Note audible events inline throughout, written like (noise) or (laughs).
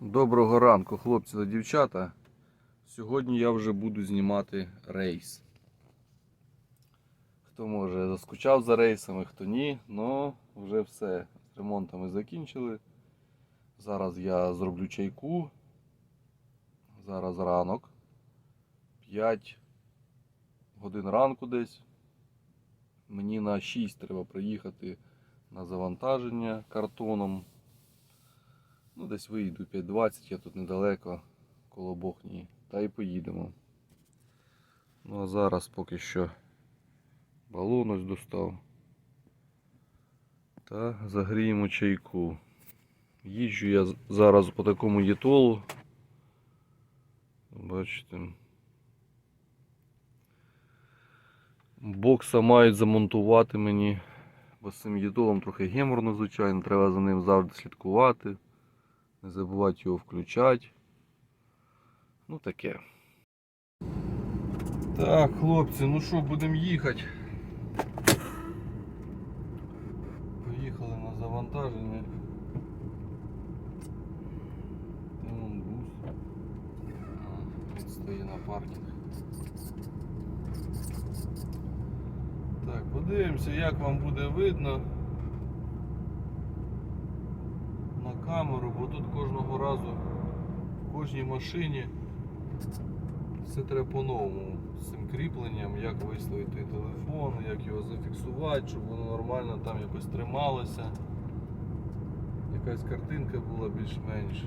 Доброго ранку, хлопці та дівчата. Сьогодні я вже буду знімати рейс. Хто може заскучав за рейсами, хто ні, ну вже все. З ремонтами закінчили. Зараз я зроблю чайку. Зараз ранок. 5 годин ранку десь. Мені на 6 треба приїхати на завантаження картоном. Ну, десь виїду 5.20, я тут недалеко, коло Бохні. Та й поїдемо. Ну а зараз поки що балон ось достав. Та загріємо чайку. Їжджу я зараз по такому єтолу. Бачите. Бокса мають замонтувати мені. Бо з цим єтолом трохи геморно, звичайно, треба за ним завжди слідкувати. Не забувати його включати. Ну таке. Так, хлопці, ну що, будемо їхати. Поїхали на завантаження. Вон бус? Стоїть на паркінг. Так, подивимося, як вам буде видно на камеру, бо тут кожного разу в кожній машині все треба по-новому з цим кріпленням, як виставити телефон, як його зафіксувати, щоб воно нормально там якось трималося. Якась картинка була більш-менш.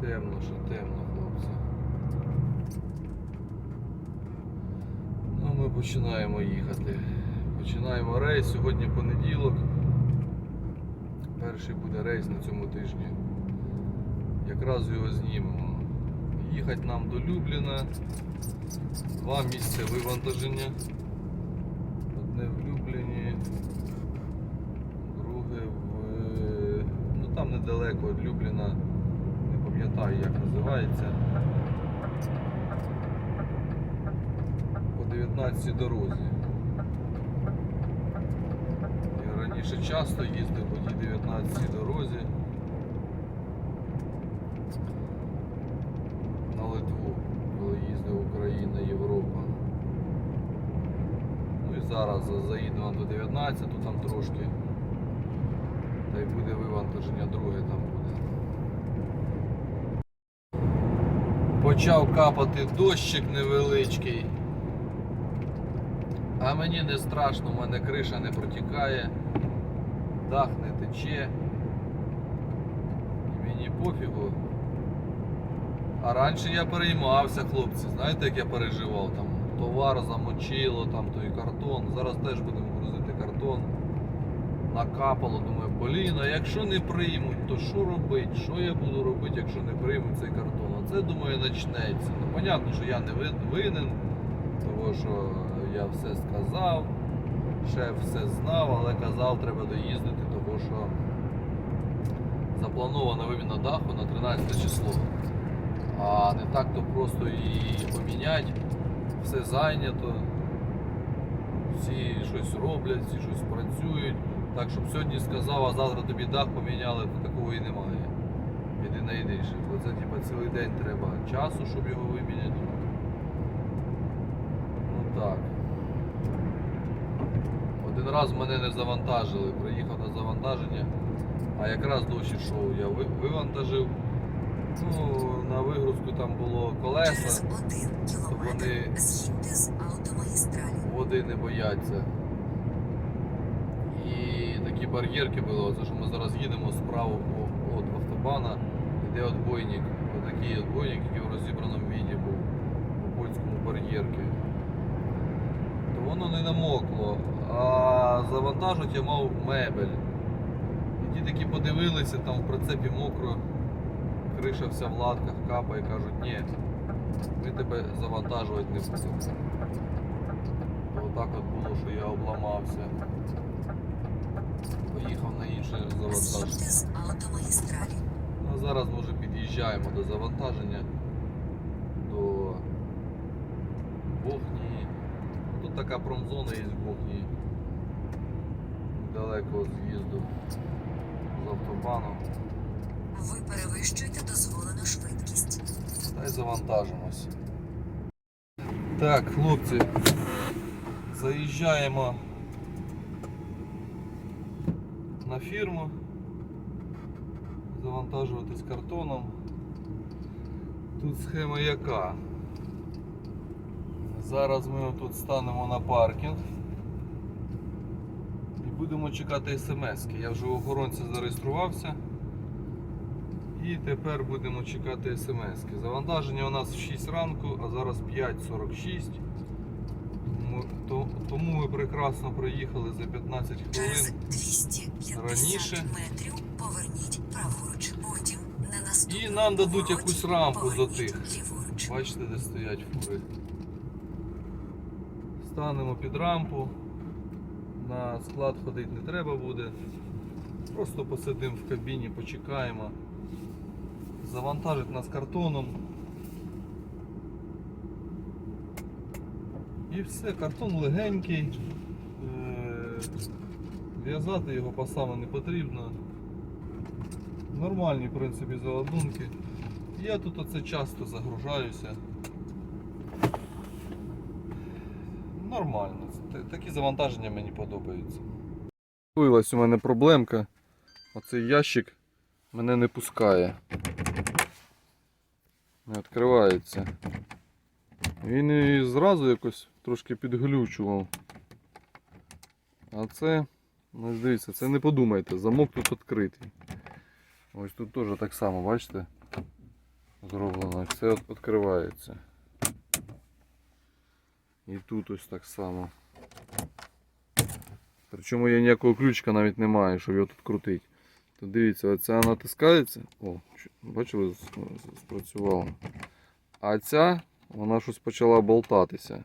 Темно, що темно, хлопці. Ну, ми починаємо їхати. Починаємо рейс. Сьогодні понеділок. Перший буде рейс на цьому тижні. Якраз його знімемо. Їхати нам до Любліна. Два місця вивантаження. Одне в Любліні, друге в. Ну там недалеко від Любліна. Не пам'ятаю як називається. По 19 дорозі. Я раніше часто їздив по тій 19 дорозі. На Литву, коли їздив Україна, Європа. Ну і зараз за- заїдемо до 19, там трошки. Та й буде вивантаження друге там буде. Почав капати дощик невеличкий. А мені не страшно, в мене криша не протікає, дах не тече. І мені пофігу. А раніше я переймався, хлопці. Знаєте, як я переживав там? Товар замочило, там той картон. Зараз теж будемо грузити картон. Накапало, думаю, блін, а якщо не приймуть, то що робити? Що я буду робити, якщо не приймуть цей картон? А це думаю почнеться. Ну, понятно, що я не винен, тому що я все сказав, шеф все знав, але казав, треба доїздити, тому що запланована виміна даху на 13 число. А не так то просто і поміняти. Все зайнято. Всі щось роблять, всі щось працюють. Так, щоб сьогодні сказав, а завтра тобі дах поміняли, то такого і немає. Іди найдиш. Бо це типа цілий день треба часу, щоб його виміняти. Ну так. Один раз мене не завантажили, приїхав на завантаження, а якраз дощ ішов, я вивантажив. Ну, на вигрузку там було колеса, один вони- води не бояться. І такі бар'єрки були, це що ми зараз їдемо справа по- від автобана, йде отбойник. Отакий отбойник, який в розібраному віді був по польському бар'єрки. То воно не намокло, а я мав мебель. І ті такі подивилися, там в прицепі мокро, криша вся в латках капає, кажуть, ні, ми тебе завантажувати не будемо. Отак от було, що я обламався. Поїхав на інше завантаження. Ну, а зараз ми вже під'їжджаємо до завантаження до Бохнії. Тут така промзона є в Бохнії. Недалеко з'їзду з автобану. Ви перевищуєте дозволену швидкість. Та й завантажимось. Так, хлопці, заїжджаємо на фірму. Завантажуватись картоном. Тут схема яка. Зараз ми тут станемо на паркінг будемо чекати смс-ки. Я вже у охоронці зареєструвався. І тепер будемо чекати смс-ки. Завантаження у нас в 6 ранку, а зараз 5.46. Тому, ми прекрасно проїхали за 15 хвилин. 250 раніше. метрів поверніть праворуч. Потім на І нам дадуть якусь рампу до тих. Бачите, де стоять фури. Станемо під рампу. На склад ходити не треба буде. Просто посидимо в кабіні, почекаємо. Завантажить нас картоном. І все, картон легенький. Е, В'язати його пасами не потрібно. Нормальні, в принципі, заладунки. Я тут оце часто загружаюся. Нормально. Такі завантаження мені подобаються. Виявилась у мене проблемка. Оцей ящик мене не пускає. Не відкривається. Він і зразу якось трошки підглючував. А це, ну дивіться, це не подумайте, замок тут відкритий. Ось тут теж так само, бачите? Зроблено. Все відкривається. І тут ось так само. Причому я ніякого ключика навіть не маю, щоб його тут крутити. То дивіться, оця натискається. О, бачили, спрацювало. А ця, вона щось почала болтатися.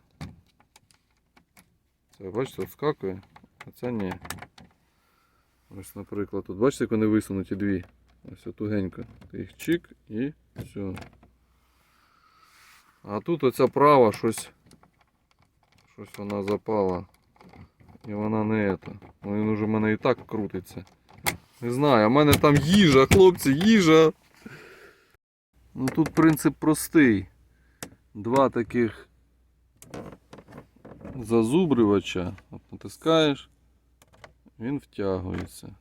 Це, бачите, вскакує, а ця ні. Ось, наприклад, тут бачите, як вони висунуті дві. Ось тугенько. Ти їх чик і все. А тут оця права щось. Щось вона запала. І вона не ета. Він уже в мене і так крутиться. Не знаю, а в мене там їжа, хлопці, їжа. Ну тут принцип простий. Два таких зазубривача. Натискаєш, він втягується.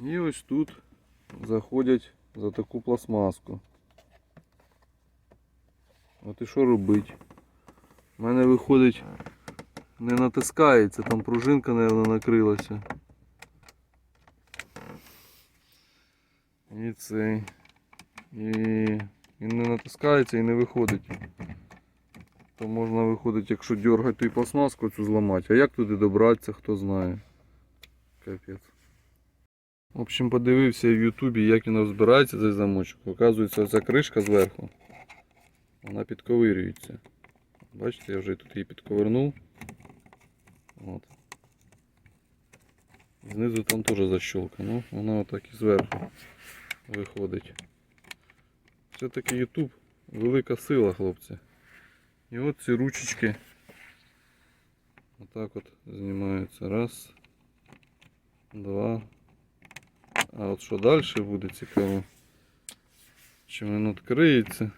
І ось тут заходять за таку пластмаску. От і що робить? У мене виходить не натискається, там пружинка, мабуть, накрилася. І цей. І він не натискається і не виходить. То можна виходить, якщо дергати, і пластмаску цю зламати. А як туди добратися, хто знає. Капець. В общем, подивився в Ютубі, як він розбирається цей замочок. Оказується, оця кришка зверху. Вона підковирюється. Бачите, я вже тут її підковернув. От. Знизу там теж защолка, ну вона отак і зверху виходить. Все-таки Ютуб велика сила, хлопці. І от ці ручечки отак от знімаються. Раз, два. А от що далі буде цікаво? Чи він відкриється?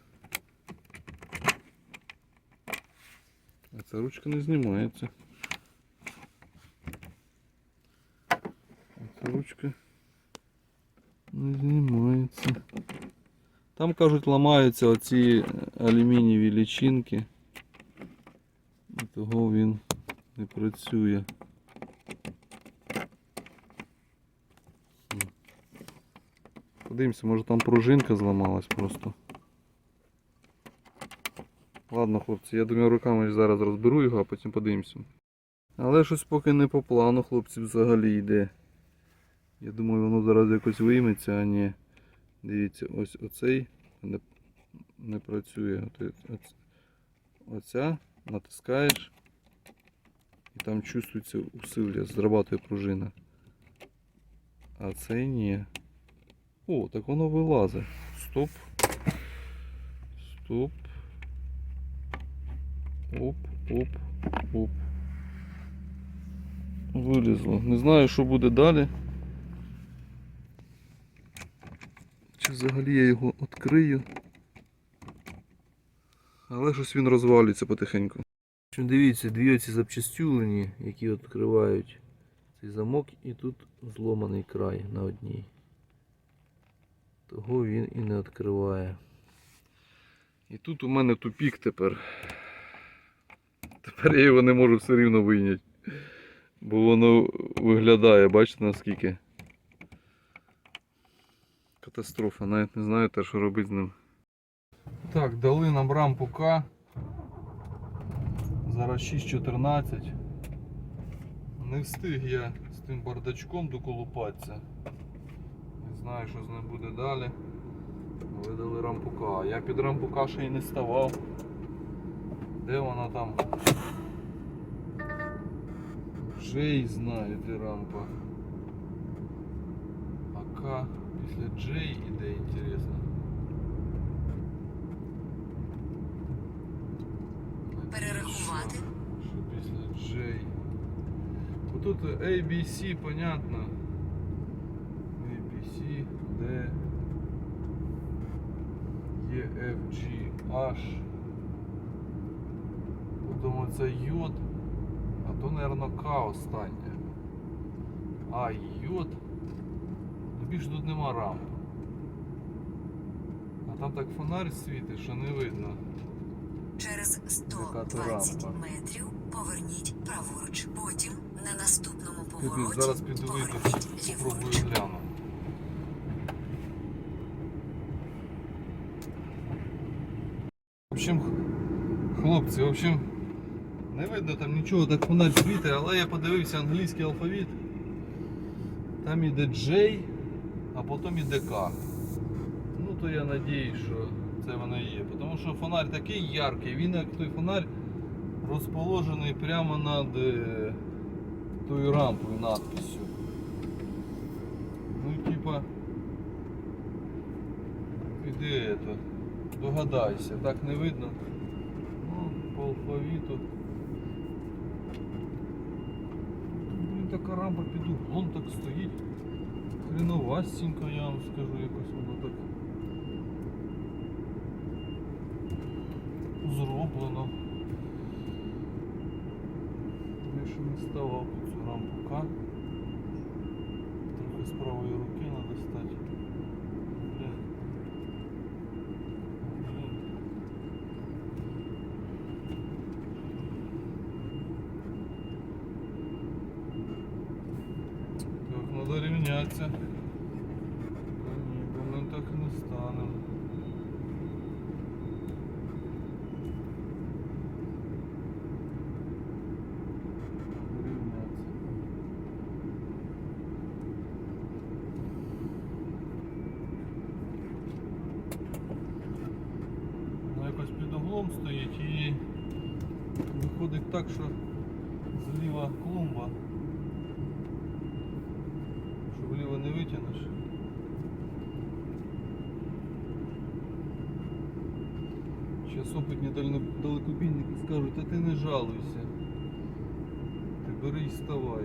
Ця ручка не знімається. Ця ручка не знімається. Там, кажуть, ламаються оці алюмінієві лічинки. І того він не працює. Подивимося, може там пружинка зламалась просто. Ладно, хлопці, я думаю, руками зараз розберу його, а потім подивимося. Але щось поки не по плану, хлопці, взагалі йде. Я думаю, воно зараз якось вийметься, а ні. Дивіться, ось оцей не, не працює. Оця натискаєш і там чувствується усилля, зрабатує пружина. А цей ні. О, так воно вилазить. Стоп. Стоп. Оп, оп, оп. вилізло. Не знаю, що буде далі. Чи взагалі я його відкрию. Але щось він розвалюється потихеньку. Дивіться, дві оці запчастюлені, які відкривають цей замок, і тут зломаний край на одній. Того він і не відкриває. І тут у мене тупік тепер. Тепер я його не можу все рівно вийняти. Бо воно виглядає, бачите наскільки. Катастрофа, навіть не знаю те, що робити з ним. Так, дали нам рампу К. Зараз 6.14. Не встиг я з тим бардачком доколупатися. Не знаю, що з ним буде далі. Але дали рампу К. Я під рампу К ще й не ставав. Де она там? J знаєте рампа. А К після J іде интересно. Перерахувати. Що, що після J. Бо тут A, B, C, понятно. A, B, C, D, E, F, G, H. Потім оце йод. А то, мабуть, К останнє. А, йод. Ну більше тут нема рамп. А там так фонарь світить, що не видно. Через Яка 120 метрів поверніть праворуч. Потім на наступному повороті зараз піду вийду, спробую гляну. В общем, хлопці, в общем, не видно там нічого, так фонарь світить, але я подивився англійський алфавіт. Там іде J, а потім іде К. Ну то я надіюсь, що це воно і є. Тому що фонарь такий яркий, він як той фонарь розположений прямо над е, тою рампою надписью. Ну типа піди это. Догадайся, так не видно. Ну, по алфавіту. Тут, Блін, така рампа під углом так стоїть. Хреновастенько, я вам скажу, якось воно так зроблено. Я ще не ставав цю рампу К. Трохи з правої руки треба стати. Блін. Блін. Так, треба рівнятися. Та Ні, бо ми так не станемо. Рівнятися. Воно якось під углом стоїть виходить так, що зліва клумба. Що вліво не витягнеш. Зараз опитні далекобійники скажуть, а ти не жалуйся. Ти бери і ставай.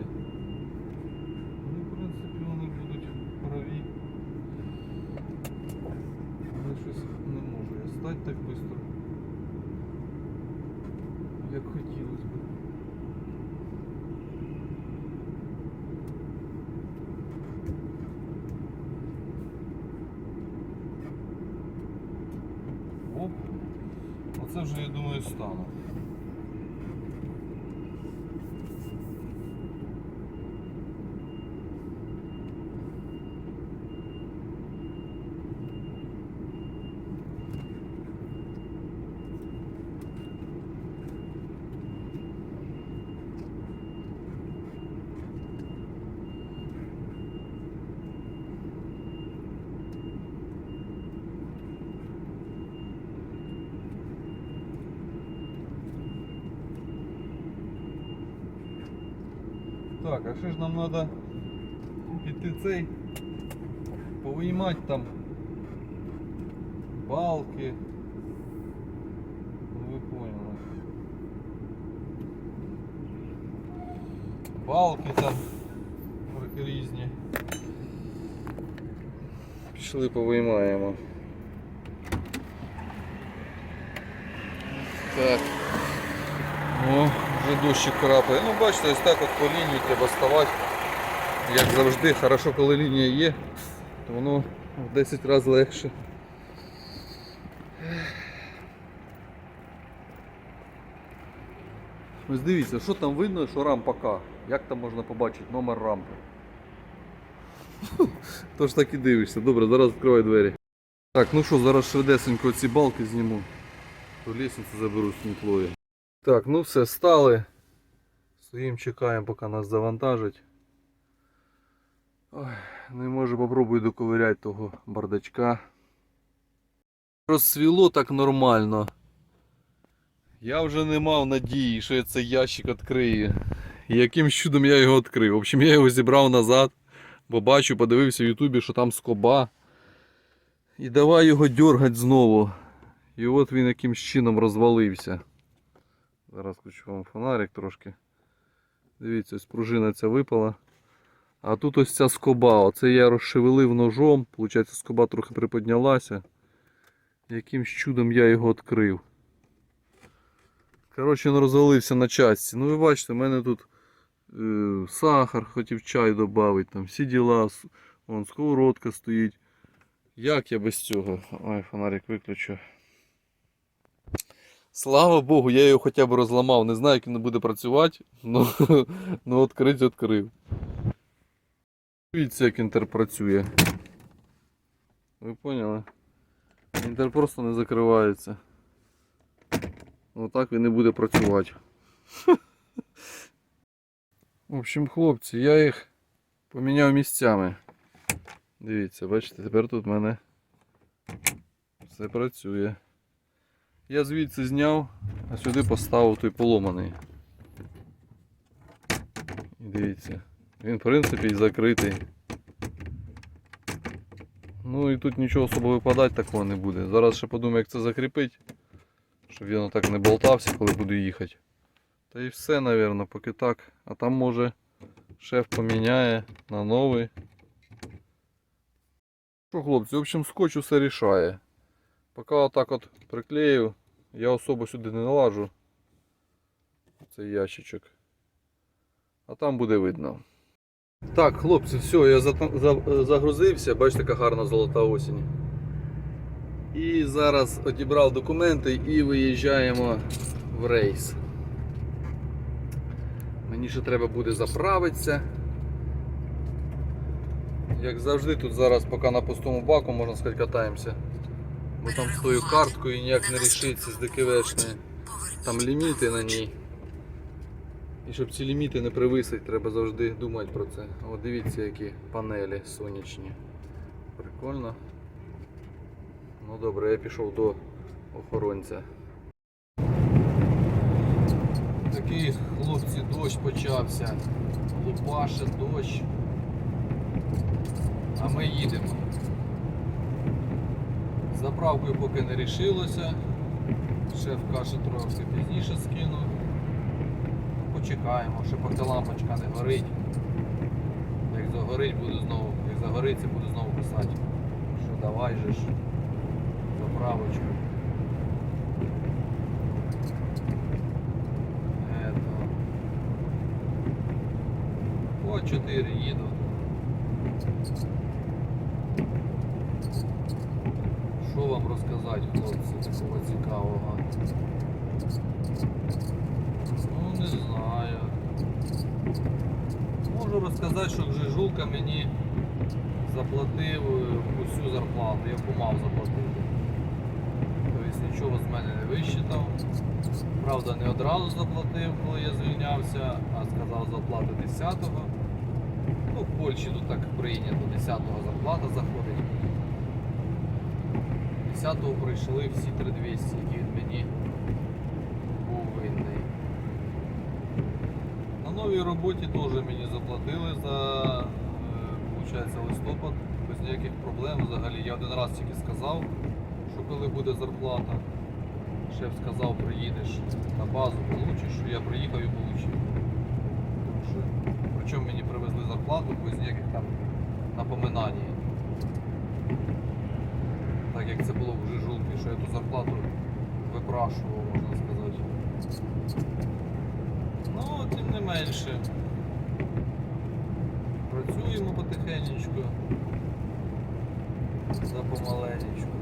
Ну, в принципі, вони будуть праві. Але щось не можу я стати так швидко, як хотілося б. Оце вже, я думаю, стану. Так, а що ж нам треба піти цей повиймати там балки. Ну ви поняли. балки там трохи різні. Пішли повиймаємо. Так. Вже крапає. Ну бачите, ось так от по лінії треба ставати. Як завжди, хорошо, коли лінія є, то воно в 10 разів легше. Ось дивіться, що там видно, що рампа К. Як там можна побачити номер рампи? (laughs) Тож так і дивишся. Добре, зараз відкривай двері. Так, ну що, зараз швидесенько ці балки зніму. То лестницю заберу з мітлою. Так, ну все, стали. Стоїмо, чекаємо, поки нас завантажать. Ой, і може попробую доковиряти того бардачка. Розсвіло так нормально. Я вже не мав надії, що я цей ящик відкрию. І яким чудом я його відкрив. В общем, я його зібрав назад, бо бачу, подивився в Ютубі, що там скоба. І давай його дергати знову. І от він якимсь чином розвалився. Зараз включу вам фонарик трошки. Дивіться, ось пружина ця випала. А тут ось ця скоба. Оце я розшевелив ножом. Получається, скоба трохи приподнялася. Якимсь чудом я його відкрив. Коротше, він розвалився на часті. Ну ви бачите, в мене тут е, сахар, хотів чай додати, там всі діла. Вон сковородка стоїть. Як я без цього? Ой, фонарик виключу. Слава Богу, я його хоча б розламав. Не знаю, як він буде працювати, ну, (laughs) ну відкрить відкрив. Дивіться, як інтер працює. Ви поняли? Інтер просто не закривається. Отак він і буде працювати. (laughs) В общем, хлопці, я їх поміняв місцями. Дивіться, бачите, тепер тут в мене все працює. Я звідси зняв, а сюди поставив той поломаний. І дивіться, він в принципі і закритий. Ну і тут нічого особо випадати такого не буде. Зараз ще подумаю, як це закріпити, щоб він так не болтався, коли буду їхати. Та і все, напевно, поки так. А там може шеф поміняє на новий. Що, хлопці, в общем, скотч усе рішає. Поки отак от приклею, я особо сюди не налажу. Цей ящичок. А там буде видно. Так, хлопці, все, я за- за- загрузився, бачите, яка гарна золота осінь. І зараз одібрав документи і виїжджаємо в рейс. Мені ще треба буде заправитися. Як завжди, тут зараз поки на пустому баку, можна сказати, катаємося. Бо там з тою карткою ніяк не рішиться з ДКВшною. Там ліміти на ній. І щоб ці ліміти не привисить, треба завжди думати про це. От дивіться, які панелі сонячні. Прикольно. Ну добре, я пішов до охоронця. Такий хлопці дощ почався. Лупаше дощ. А ми їдемо. Заправкою поки не рішилося. Шеф каже трохи пізніше скину. Почекаємо, що поки лампочка не горить. Як загорить, буду знову. Як загориться, буду знову писати. Що давай же ж. Заправочку. По 4 їду. Що вам розказати, хлопці, цікавого? Ну, не знаю. Можу розказати, що Гжижулка мені заплатив е, усю зарплату, яку мав заплатити. Тобто нічого з мене не вищитав. Правда, не одразу заплатив, коли я звільнявся, а сказав заплату 10-го. Ну, в Польщі тут так прийнято, 10-го зарплата заходить. 10-го пройшли всі 3200, які він мені був винний. На новій роботі теж мені заплатили за е, получається, листопад без ніяких проблем. Взагалі я один раз тільки сказав, що коли буде зарплата. Шеф сказав, приїдеш на базу, получиш, що я приїхав і що Причому мені привезли зарплату без ніяких там напоминань. Як це було вже жулки, що я ту зарплату випрашував, можна сказати. Ну, тим не менше. Працюємо потихенечку. За помаленечку.